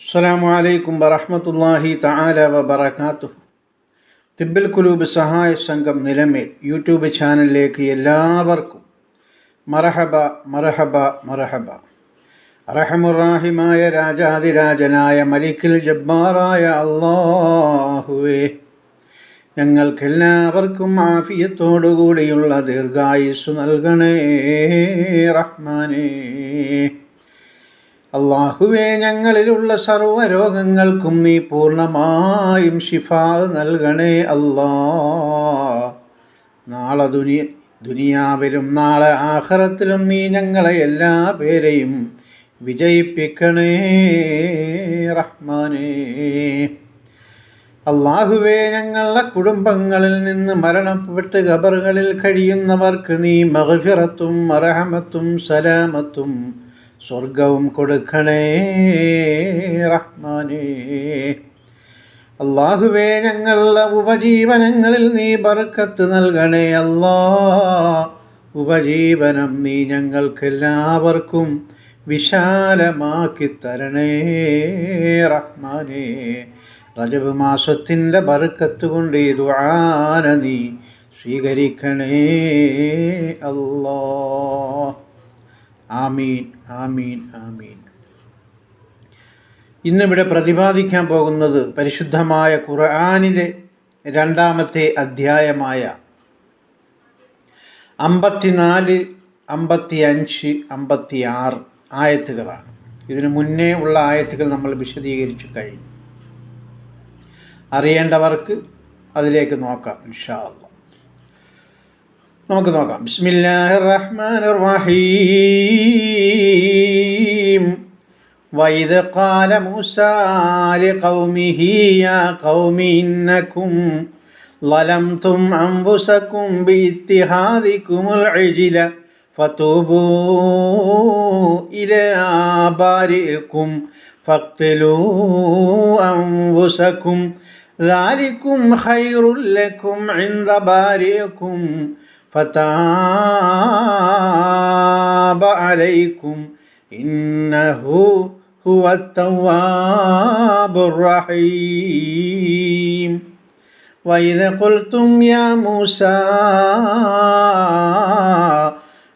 അസ്സലാമു അലൈക്കും വറഹമത്തല്ലാഹി തആല വബറകാതുഹു. തിബിൽ കുലൂബ് സഹായ സംഘം നിലമേൽ യൂട്യൂബ് ചാനലിലേക്ക് എല്ലാവർക്കും മറഹബ മറഹബ മറഹബ. റഹമുറാഹിമായ രാജാതിരാജനായ മലിക്കിൽ ജബ്ബാറായ അള്ളാഹുവേ ഞങ്ങൾക്കെല്ലാവർക്കും ആഫിയത്തോടുകൂടിയുള്ള ദീർഘായുസ് നൽകണേ റഹ്മാനേ. അള്ളാഹുവെ ഞങ്ങളിലുള്ള സർവരോഗങ്ങൾക്കും നീ പൂർണമായും ഷിഫ നൽകണേ അല്ലാ. നാളെ ദുനിയ ദുനിയാവിലും നാളെ ആഖിറത്തിലും നീ ഞങ്ങളെ എല്ലാ പേരെയും വിജയിപ്പിക്കണേ റഹ്മാനേ. അള്ളാഹുവേ ഞങ്ങളുടെ കുടുംബങ്ങളിൽ നിന്ന് മരണപ്പെട്ട് ഖബറുകളിൽ കഴിയുന്നവർക്ക് നീ മഹഫിറത്തും അർഹമത്തും സലാമത്തും സ്വർഗവും കൊടുക്കണേ റഹ്മാനേ. അള്ളാഹുവേ ഞങ്ങളുടെ ഉപജീവനങ്ങളിൽ നീ ബർക്കത്ത് നൽകണേ അല്ലാ. ഉപജീവനം നീ ഞങ്ങൾക്കെല്ലാവർക്കും വിശാലമാക്കി തരണേ റഹ്മാനേ. റജബ് മാസത്തിന്റെ ബർക്കത്ത് കൊണ്ട് ഈ നീ സ്വീകരിക്കണേ അല്ലാ. ആമീൻ ആമീൻ ആമീൻ. ഇന്നിവിടെ പ്രതിപാദിക്കാൻ പോകുന്നത് പരിശുദ്ധമായ ഖുർആാനിലെ രണ്ടാമത്തെ അധ്യായമായ അമ്പത്തിനാല് അമ്പത്തി അഞ്ച് അമ്പത്തി ആറ് ആയത്തുകളാണ്. ഇതിനു മുന്നേ ഉള്ള ആയത്തുകൾ നമ്മൾ വിശദീകരിച്ചു കഴിഞ്ഞു. അറിയേണ്ടവർക്ക് അതിലേക്ക് നോക്കാം ഇൻഷാ അള്ളാ നമുക്ക് നോക്കാം ബിസ്മില്ലാഹിർ റഹ്മാനിർ റഹീം وإذ قال موسى لقومه يا قوم إنكم ظلمتم أنفسكم باتخاذكم العجل فتوبوا إلى بارئكم فاقتلوا أنفسكم ذلكم خير لكم عند بارئكم فتاب عليكم إنه هو التواب الرحيم. وإذ قلتم يا موسى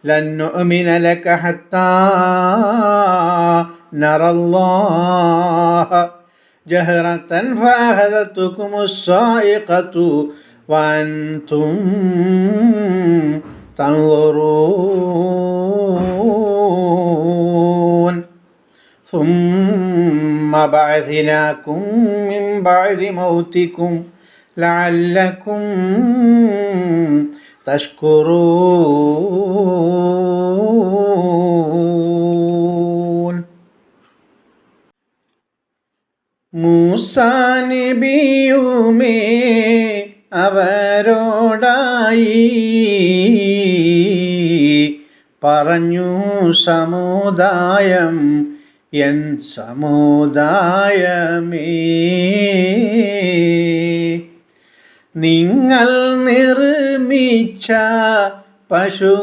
لن نؤمن لك حتى نرى الله جهرة فأخذتكم الصائقة وأنتم تنظرون. ثم بعثناكم من بعد موتكم لعلكم تشكرون. موسى نبي من അവരോടായി പറഞ്ഞു സമുദായം എൻ സമുദായമേ നിങ്ങൾ നിർമ്മിച്ച പശുക്കുട്ടിയെ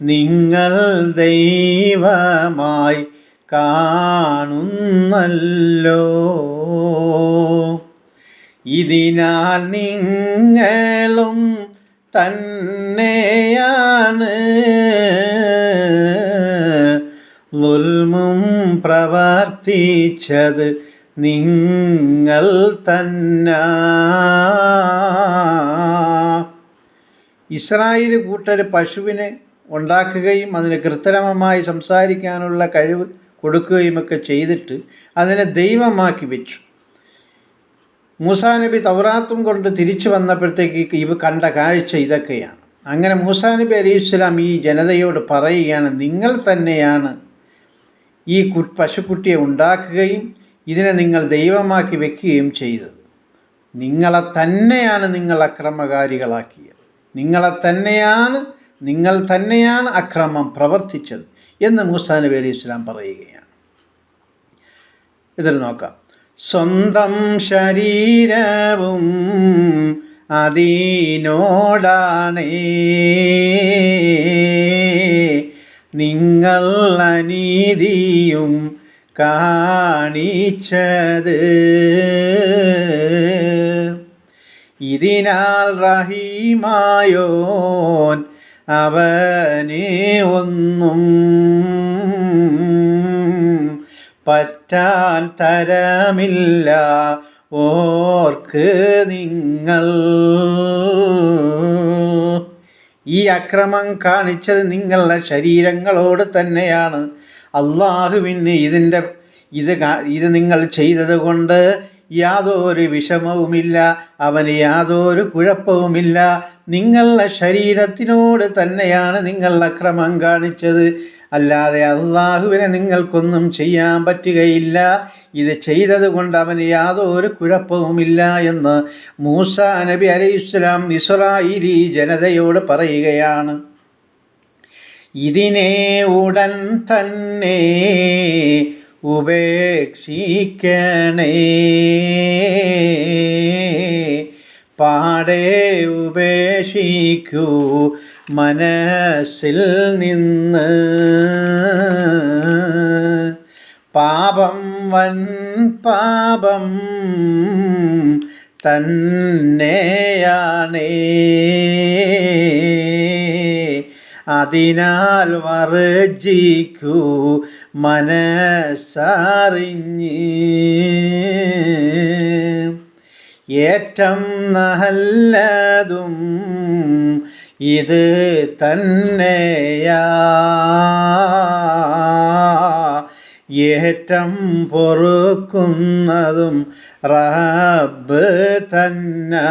നിങ്ങൾ ദൈവമായി കാണുന്നല്ലോ. ഇതിനാൽ നിങ്ങളും തന്നെയാണ്. ലുൽമും പ്രവർത്തിച്ചത് നിങ്ങൾ തന്ന. ഇസ്രായേൽ കൂട്ടർ പശുവിനെ ഉണ്ടാക്കുകയും അതിന് കൃത്രിമമായി സംസാരിക്കാനുള്ള കഴിവ് കൊടുക്കുകയുമൊക്കെ ചെയ്തിട്ട് അതിനെ ദൈവമാക്കി വെച്ചു. മൂസാനബി തൗറാത്തും കൊണ്ട് തിരിച്ചു വന്നപ്പോഴത്തേക്ക് ഇവ കണ്ട കാഴ്ച ഇതൊക്കെയാണ്. അങ്ങനെ മൂസാനബി നബി അലൈഹി ഇസ്ലാം ഈ ജനതയോട് പറയുകയാണ് നിങ്ങൾ തന്നെയാണ് ഈ കു പശുക്കുട്ടിയെ ഉണ്ടാക്കുകയും ഇതിനെ നിങ്ങൾ ദൈവമാക്കി വെക്കുകയും ചെയ്തത്. നിങ്ങളെ തന്നെയാണ് നിങ്ങൾ അക്രമകാരികളാക്കിയത്. നിങ്ങളെ തന്നെയാണ് നിങ്ങൾ തന്നെയാണ് അക്രമം പ്രവർത്തിച്ചത്. എന്ന് മൂസാ നബി അലൈഹി ഇസ്ലാം പറയുകയാണ്. ഇതിൽ നോക്കാം. സ്വന്തം ശരീരവും അതീനോടാണേ. നിങ്ങൾ അനീതിയും കാണിച്ചത്. ഇതിനാൽ റഹീമായോൻ അവനെ ഒന്നും പറ്റാൻ തരമില്ല. ഓർക്ക് നിങ്ങൾ ഈ അക്രമം കാണിച്ചത് നിങ്ങളുടെ ശരീരങ്ങളോട് തന്നെയാണ്. അള്ളാഹുവിന് ഇതിന്റെ ഇത് ഇത് നിങ്ങൾ ചെയ്തത് കൊണ്ട് യാതൊരു വിഷമവുമില്ല അവന് യാതൊരു കുഴപ്പവുമില്ല. നിങ്ങളുടെ ശരീരത്തിനോട് തന്നെയാണ് നിങ്ങൾ അക്രമം കാണിച്ചത്. അല്ലാതെ അള്ളാഹുവിനെ നിങ്ങൾക്കൊന്നും ചെയ്യാൻ പറ്റുകയില്ല. ഇത് ചെയ്തത് കൊണ്ട് അവന് യാതൊരു കുഴപ്പവുമില്ല എന്ന് മൂസ നബി അലൈഹിസ്സലാം ഇസ്രായേലി ജനതയോട് പറയുകയാണ്. ഇതിനെ ഉടൻ തന്നെ ഉപേക്ഷിക്കണേ. പാടെ ഉപേക്ഷിക്കൂ മനസ്സിൽ നിന്ന്. പാപം വൻ പാപം തന്നെയാണേ. അതിനാൽ വർജിക്കൂ മനസ്സറിഞ്ഞ്. ഏറ്റം നല്ലതും ഇത് തന്നെയാ. ഏറ്റം പൊറുക്കുന്നതും റബ്ബ് തന്നെ.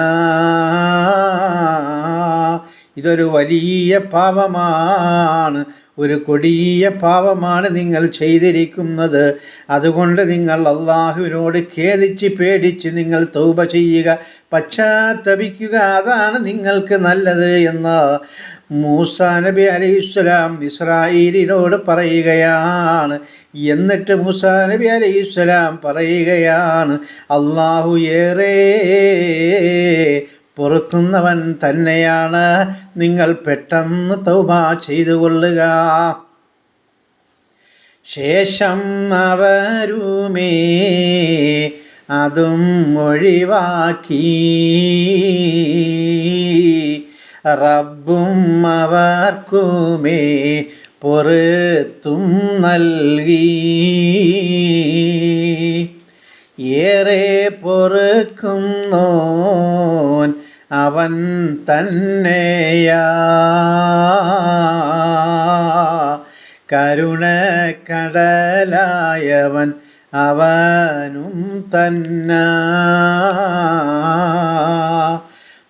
ഇതൊരു വലിയ പാപമാണ്. ഒരു കൊടിയ പാപമാണ് നിങ്ങൾ ചെയ്തിരിക്കുന്നത്. അതുകൊണ്ട് നിങ്ങൾ അള്ളാഹുവിനോട് ഖേദിച്ച് പേടിച്ച് നിങ്ങൾ തൗപ ചെയ്യുക പശ്ചാത്തപിക്കുക. അതാണ് നിങ്ങൾക്ക് നല്ലത് എന്ന് മൂസ നബി അലൈഹിസ്സലാം ഇസ്രായേലിനോട് പറയുകയാണ്. എന്നിട്ട് മൂസ നബി അലൈഹിസ്സലാം പറയുകയാണ് അള്ളാഹു ഏറെ പൊറുക്കുന്നവൻ തന്നെയാണ്. നിങ്ങൾ പെട്ടെന്ന് തൗബ ചെയ്തു കൊള്ളുക ശേഷം അവരുമേ അതും ഒഴിവാക്കി. റബ്ബും അവർക്കുമേ പൊറുത്തും നൽകി. ഏറെ പൊറുക്കുന്നോൻ അവൻ തന്നെയാ. കരുണക്കടലായവൻ അവനും തന്ന.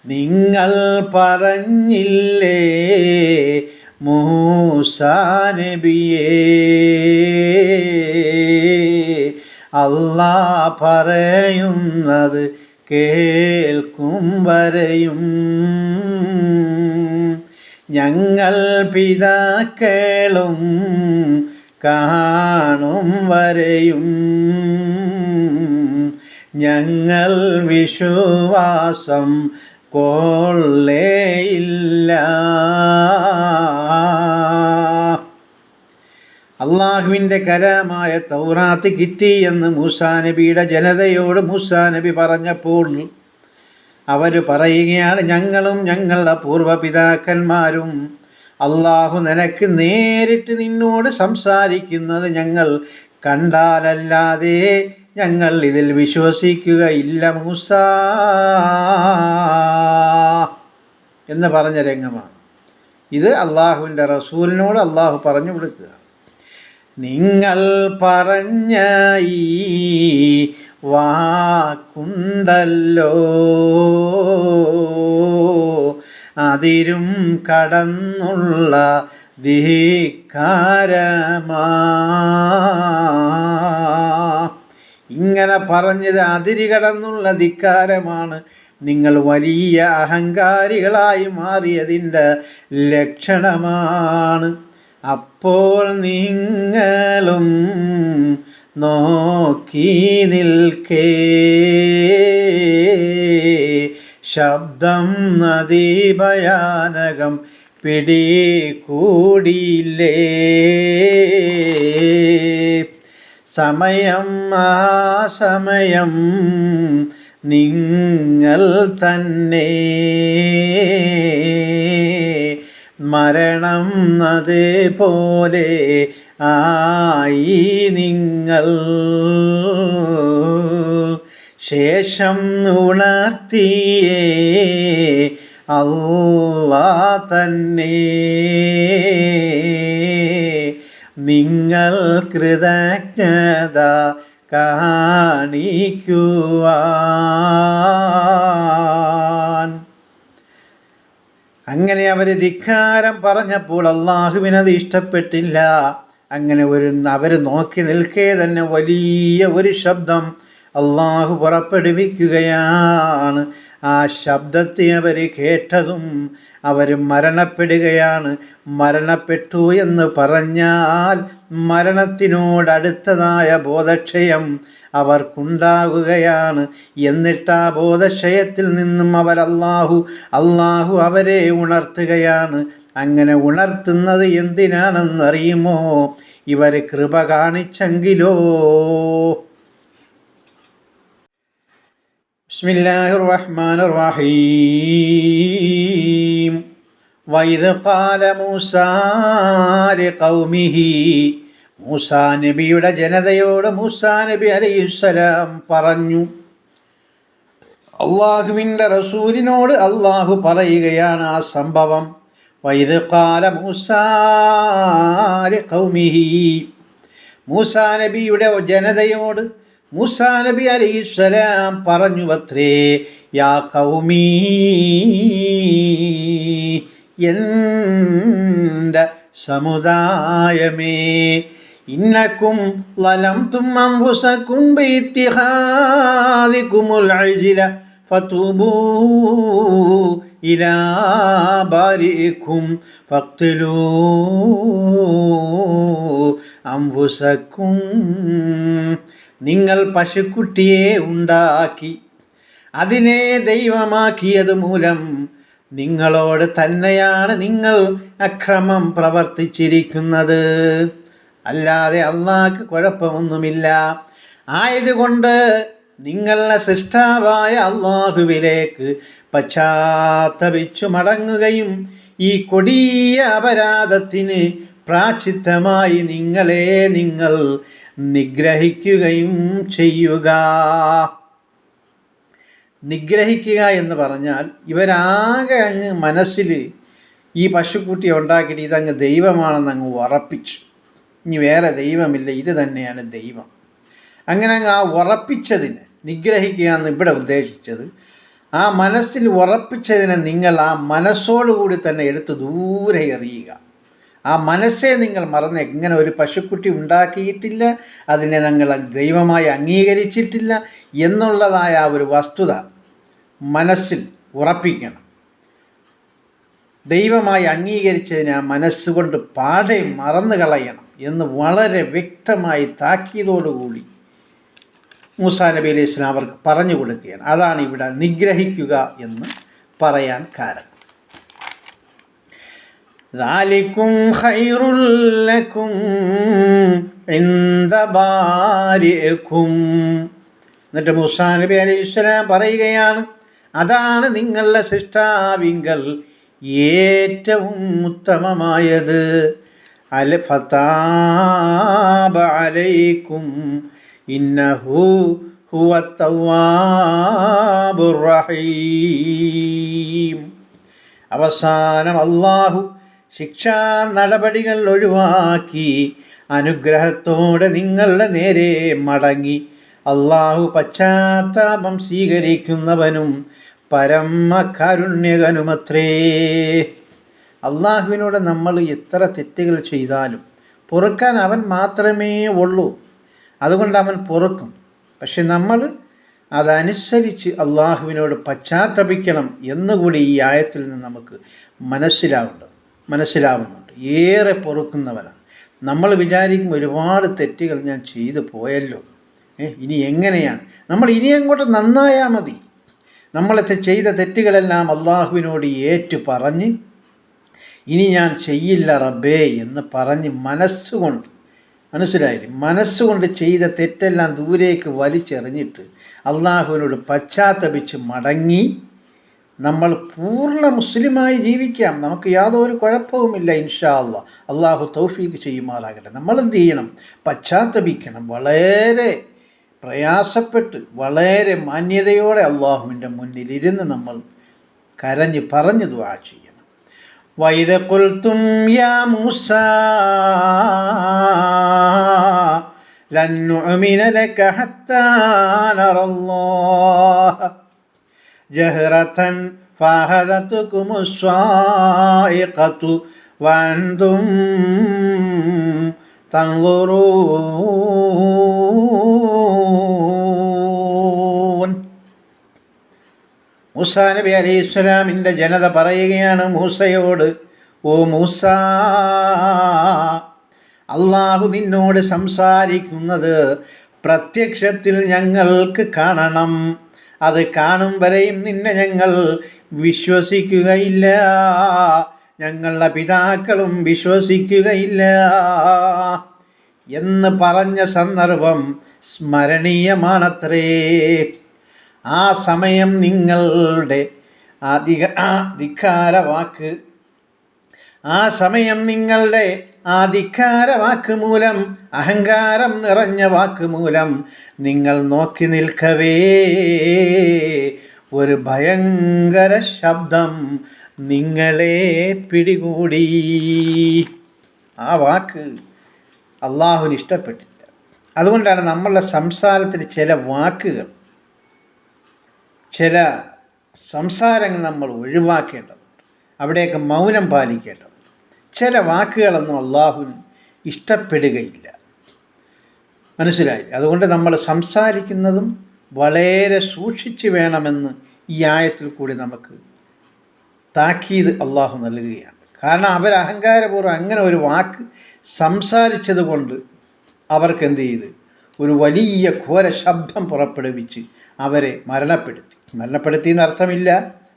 നിങ്ങൾ പറഞ്ഞില്ലേ മൂസാനബിയേ അല്ലാ പറയുന്നത് കേൾക്കും വരെയും. ഞങ്ങൾ പിതാക്കളും കാണും വരെയും. ഞങ്ങൾ വിശ്വാസം കൊള്ളേയില്ല. അള്ളാഹുവിന്റെ കലാമായ തൗറാത്ത് കിട്ടി എന്ന് മൂസാ നബിയുടെ ജനതയോട് മൂസാ നബി പറഞ്ഞപ്പോൾ അവർ പറയുകയാണ് ഞങ്ങളും ഞങ്ങളുടെ പൂർവപിതാക്കന്മാരും അള്ളാഹു നിനക്ക് നേരിട്ട് നിന്നോട് സംസാരിക്കുന്നത് ഞങ്ങൾ കണ്ടാലല്ലാതെ ഞങ്ങൾ ഇതിൽ വിശ്വസിക്കുകയില്ല മൂസ. എന്ന് പറഞ്ഞ രംഗമാണ്. ഇത് അള്ളാഹുവിന്റെ റസൂലിനോട് അള്ളാഹു പറഞ്ഞു കൊടുക്കുക. നിങ്ങൾ പറഞ്ഞ ഈ വാക്കുണ്ടല്ലോ. അതിരും കടന്നുള്ള ധിക്കാരമാ. ഇങ്ങനെ പറഞ്ഞത് അതിരി കടന്നുള്ള ധിക്കാരമാണ്. നിങ്ങൾ വലിയ അഹങ്കാരികളായി മാറിയതിന്റെ ലക്ഷണമാണ്. അപ്പോൾ നിങ്ങളും നോക്കി നിൽക്കേ. ശബ്ദം നദീഭയാനകം പിടികൂടിയില്ലേ? സമയം ആ സമയം നിങ്ങൾ തന്നെ. മരണം അതേപോലെ ആയി നിങ്ങൾ. ശേഷം ഉണർത്തിയേ അല്ലാ തന്നെ. നിങ്ങൾ കൃതജ്ഞത കാണിക്കുവാൻ. അങ്ങനെ അവർ ധിക്കാരം പറഞ്ഞപ്പോൾ അള്ളാഹുവിനത് ഇഷ്ടപ്പെട്ടില്ല. അങ്ങനെ ഒരു അവർ നോക്കി നിൽക്കേ തന്നെ വലിയ ഒരു ശബ്ദം അള്ളാഹു പുറപ്പെടുവിക്കുകയാണ്. ആ ശബ്ദത്തെ അവർ കേട്ടതും അവർ മരണപ്പെടുകയാണ്. മരണപ്പെട്ടു എന്ന് പറഞ്ഞാൽ മരണത്തിനോടടുത്തതായ ബോധക്ഷയം അവർക്കുണ്ടാകുകയാണ് എന്നിട്ട് ആ ബോധക്ഷയത്തിൽ നിന്നും അവർ അള്ളാഹു അള്ളാഹു അവരെ ഉണർത്തുകയാണ് അങ്ങനെ ഉണർത്തുന്നത് എന്തിനാണെന്നറിയുമോ ഇവർ കൃപ കാണിച്ചെങ്കിലോ بسم الله الرحمن الرحيم وإذ قال موسى لقومه മൂസാ നബിയുടെ ജനതയോട് മൂസാ നബി അലൈഹിസ്സലാം പറഞ്ഞു. അള്ളാഹുവിന്റെ റസൂലിനോട് അള്ളാഹു പറയുകയാണ് ആ സംഭവം. വൈദ് കാല മൂസാരി കൗമിഹി മൂസാ നബിയുടെ ജനതയോട് മൂസാ നബി അലൈഹിസ്സലാം പറഞ്ഞു അത്രേ യാ കൗമീ എന്റെ സമുദായമേ ഇന്നക്കും ലലംതും അംഫുസക്കും ബിത്തിഹാദിക്കുമുൽ അജ്ല ഫതുബൂ ഇലാ ബാരിക്കും ഫഖ്തുലൂ അംഫുസക്കും നിങ്ങൾ പശുക്കുട്ടിയെ ഉണ്ടാക്കി അതിനെ ദൈവമാക്കിയത് മൂലം നിങ്ങളോട് തന്നെയാണ് നിങ്ങൾ അക്രമം പ്രവർത്തിച്ചിരിക്കുന്നത്. അല്ലാതെ അള്ളാഹ്ക്ക് കുഴപ്പമൊന്നുമില്ല. ആയതുകൊണ്ട് നിങ്ങളുടെ സൃഷ്ടാവായ അള്ളാഹുവിലേക്ക് പശ്ചാത്തപിച്ചു മടങ്ങുകയും ഈ കൊടിയ അപരാധത്തിന് പ്രാചിത്തമായി നിങ്ങളെ നിങ്ങൾ നിഗ്രഹിക്കുകയും ചെയ്യുക. നിഗ്രഹിക്കുക എന്ന് പറഞ്ഞാൽ ഇവരാകെ അങ്ങ് മനസ്സിൽ ഈ പശുക്കുട്ടിയെ ഉണ്ടാക്കിയിട്ട് ഇതങ്ങ് ദൈവമാണെന്ന് അങ്ങ് ഉറപ്പിച്ചു ഇനി വേറെ ദൈവമില്ല ഇത് തന്നെയാണ് ദൈവം. അങ്ങനെ അങ്ങ് ആ ഉറപ്പിച്ചതിന് നിഗ്രഹിക്കുക എന്ന് ഇവിടെ ഉദ്ദേശിച്ചത്. ആ മനസ്സിൽ ഉറപ്പിച്ചതിനെ നിങ്ങൾ ആ മനസ്സോടുകൂടി തന്നെ എടുത്ത് ദൂരെ എറിയുക. ആ മനസ്സെ നിങ്ങൾ മറന്ന് എങ്ങനെ ഒരു പശുക്കുട്ടി ഉണ്ടാക്കിയിട്ടില്ല അതിനെ നിങ്ങൾ ദൈവമായി അംഗീകരിച്ചിട്ടില്ല എന്നുള്ളതായ ആ ഒരു വസ്തുത മനസ്സിൽ ഉറപ്പിക്കണം. ദൈവമായി അംഗീകരിച്ചതിനെ ആ മനസ്സുകൊണ്ട് പാടെ മറന്നു കളയണം എന്ന് വളരെ വ്യക്തമായി താക്കീതോടുകൂടി മൂസാ നബി അലൈഹി ഇസ്ലാം അവർക്ക് പറഞ്ഞു കൊടുക്കുകയാണ് അതാണ് ഇവിടെ നിഗ്രഹിക്കുക എന്ന് പറയാൻ കാരണം ذلكم خير لكم عند بارئكم എന്നിട്ട് മുസാ നബി അലൈഹി സ്വലാം പറയുകയാണ് അതാണ് നിങ്ങളുടെ സൃഷ്ടാവിങ്കൽ ഏറ്റവും ഉത്തമമായത് അൽ അലൈക്കും ഇന്നഹു ഹുവ റഹീം. അവസാനം അള്ളാഹു ശിക്ഷാ നടപടികൾ ഒഴിവാക്കി അനുഗ്രഹത്തോടെ നിങ്ങളുടെ നേരെ മടങ്ങി. അള്ളാഹു പശ്ചാത്താപം സ്വീകരിക്കുന്നവനും പരമ കാരുണ്യകനുമത്രേ. അള്ളാഹുവിനോട് നമ്മൾ എത്ര തെറ്റുകൾ ചെയ്താലും പൊറുക്കാൻ അവൻ മാത്രമേ ഉള്ളൂ. അതുകൊണ്ട് അവൻ പൊറുക്കും. പക്ഷെ നമ്മൾ അതനുസരിച്ച് അള്ളാഹുവിനോട് പശ്ചാത്തപിക്കണം എന്നുകൂടി ഈ ആയത്തിൽ നിന്ന് നമുക്ക് മനസ്സിലാവുന്നുണ്ട് മനസ്സിലാവുന്നുണ്ട്. ഏറെ പൊറുക്കുന്നവനാണ് നമ്മൾ വിചാരിക്കും ഒരുപാട് തെറ്റുകൾ ഞാൻ ചെയ്തു പോയല്ലോ. ഇനി എങ്ങനെയാണ്? നമ്മൾ ഇനി അങ്ങോട്ട് നന്നായാൽ മതി. നമ്മളത്തെ ചെയ്ത തെറ്റുകളെല്ലാം അള്ളാഹുവിനോട് ഏറ്റു പറഞ്ഞ് ഇനി ഞാൻ ചെയ്യില്ല റബ്ബേ എന്ന് പറഞ്ഞ് മനസ്സുകൊണ്ട് മനസ്സിലായില്ലേ? മനസ്സുകൊണ്ട് ചെയ്ത തെറ്റെല്ലാം ദൂരേക്ക് വലിച്ചെറിഞ്ഞിട്ട് അള്ളാഹുവിനോട് പശ്ചാത്തപിച്ച് മടങ്ങി നമ്മൾ പൂർണ മുസ്ലിമായി ജീവിക്കാം. നമുക്ക് യാതൊരു കുഴപ്പവുമില്ല ഇൻഷാ അള്ളാഹ്. അള്ളാഹു തൗഫീക്ക് ചെയ്യുമാറാകട്ടെ. നമ്മളെന്ത് ചെയ്യണം? പശ്ചാത്തപിക്കണം. വളരെ പ്രയാസപ്പെട്ട് വളരെ മാന്യതയോടെ അള്ളാഹുവിൻ്റെ മുന്നിൽ ഇരുന്ന് നമ്മൾ കരഞ്ഞ് പറഞ്ഞു ദുആ ചെയ്യണം وإذ قلتم يا موسى لن نؤمن لك حتى نرى الله جهرة فأخذتكم الصاعقة وأنتم تنظرون മൂസ നബി അലൈഹി ഇസ്ലാമിന്റെ ജനത പറയുകയാണ് മൂസയോട് ഓ മൂസ അള്ളാഹു നിന്നോട് സംസാരിക്കുന്നത് പ്രത്യക്ഷത്തിൽ ഞങ്ങൾക്ക് കാണണം. അത് കാണും വരെയും നിന്നെ ഞങ്ങൾ വിശ്വസിക്കുകയില്ല. ഞങ്ങളുടെ പിതാക്കളും വിശ്വസിക്കുകയില്ല. എന്ന് പറഞ്ഞ സന്ദർഭം സ്മരണീയമാണത്രേ. ആ സമയം നിങ്ങളുടെ അധിക ആ ധിക്കാര വാക്ക് ആ സമയം നിങ്ങളുടെ ആ ധിക്കാര വാക്ക് മൂലം അഹങ്കാരം നിറഞ്ഞ വാക്ക് മൂലം നിങ്ങൾ നോക്കി നിൽക്കവേ. ഒരു ഭയങ്കര ശബ്ദം നിങ്ങളെ പിടികൂടി. ആ വാക്ക് അള്ളാഹുവിന് ഇഷ്ടപ്പെട്ടില്ല. അതുകൊണ്ടാണ് നമ്മളുടെ സംസാരത്തിൽ ചില വാക്കുകൾ ചില സംസാരങ്ങൾ നമ്മൾ ഒഴിവാക്കേണ്ടതുണ്ട്. അവിടെയൊക്കെ മൗനം പാലിക്കേണ്ടതുണ്ട്. ചില വാക്കുകളൊന്നും അള്ളാഹുവിന് ഇഷ്ടപ്പെടുകയില്ല. മനസ്സിലായി? അതുകൊണ്ട് നമ്മൾ സംസാരിക്കുന്നതും വളരെ സൂക്ഷിച്ച് വേണമെന്ന് ഈ ആയത്തിൽ കൂടി നമുക്ക് താക്കീത് അള്ളാഹു നൽകുകയാണ്. കാരണം അവർ അഹങ്കാരപൂർവം അങ്ങനെ ഒരു വാക്ക് സംസാരിച്ചത് കൊണ്ട് അവർക്ക് എന്ത് ചെയ്ത്? ഒരു വലിയ ഘോര ശബ്ദം പുറപ്പെടുവിച്ച് അവരെ മരണപ്പെടുത്തി. മരണപ്പെടുത്തി എന്നർത്ഥമില്ല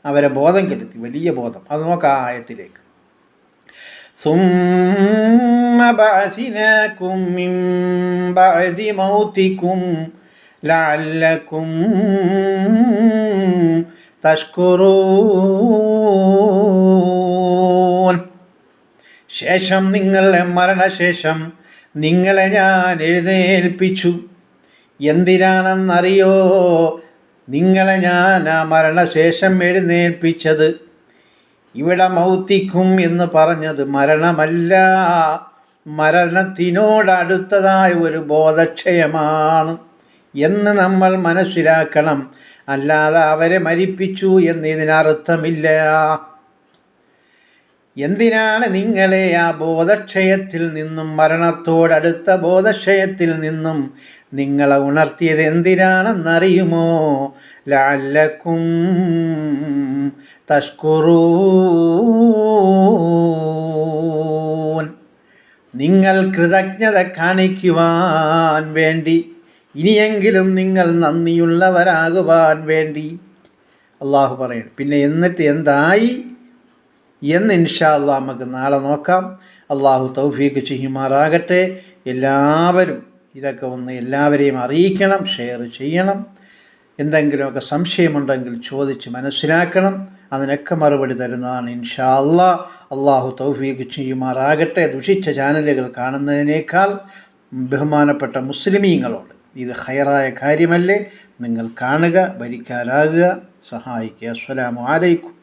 അവരെ ബോധം കെടുത്തി വലിയ ബോധം അത് നോക്കാം ആ ആയത്തിലേക്ക് ثم بعثناكم من بعد موتكم لعلكم تشكرون ശേഷം നിങ്ങളുടെ മരണശേഷം നിങ്ങളെ ഞാൻ എഴുന്നേൽപ്പിച്ചു എന്തിനാണെന്നറിയോ നിങ്ങളെ ഞാൻ ആ മരണശേഷം എഴുന്നേൽപ്പിച്ചത്. ഇവിടെ മൗത്തിക്കും എന്ന് പറഞ്ഞത് മരണമല്ല. മരണത്തിനോടടുത്തതായ ഒരു ബോധക്ഷയമാണ് എന്ന് നമ്മൾ മനസ്സിലാക്കണം. അല്ലാതെ അവരെ മരിപ്പിച്ചു എന്നതിനർത്ഥമില്ല. എന്തിനാണ് നിങ്ങളെ ആ ബോധക്ഷയത്തിൽ നിന്നും മരണത്തോടടുത്ത ബോധക്ഷയത്തിൽ നിന്നും നിങ്ങളെ ഉണർത്തിയത് എന്തിനാണെന്നറിയുമോ? ലാലക്കും തഷ്കുറൂൻ. നിങ്ങൾ കൃതജ്ഞത കാണിക്കുവാൻ വേണ്ടി ഇനിയെങ്കിലും നിങ്ങൾ നന്ദിയുള്ളവരാകുവാൻ വേണ്ടി. അള്ളാഹു പറയുന്നു പിന്നെ എന്നിട്ട് എന്തായി? എന്ന് ഇൻഷാ അള്ളാഹ് നമുക്ക് നാളെ നോക്കാം. അള്ളാഹു തൗഫീഖ് ചെയ്യുമാറാകട്ടെ. എല്ലാവരും ഇതൊക്കെ ഒന്ന് എല്ലാവരെയും അറിയിക്കണം ഷെയർ ചെയ്യണം. എന്തെങ്കിലുമൊക്കെ സംശയമുണ്ടെങ്കിൽ ചോദിച്ച് മനസ്സിലാക്കണം. അതിനൊക്കെ മറുപടി തരുന്നതാണ് ഇൻഷാ അല്ലാ അള്ളാഹു തൗഫീഖ് ചെയ്യുമാറാകട്ടെ. ദുഷിച്ച ചാനലുകൾ കാണുന്നതിനേക്കാൾ ബഹുമാനപ്പെട്ട മുസ്ലിമീങ്ങളോട് ഇത് ഹയറായ കാര്യമല്ലേ? നിങ്ങൾ കാണുക ഭരിക്കാരാകുക സഹായിക്കുക. അസ്സലാമു അലൈക്കും.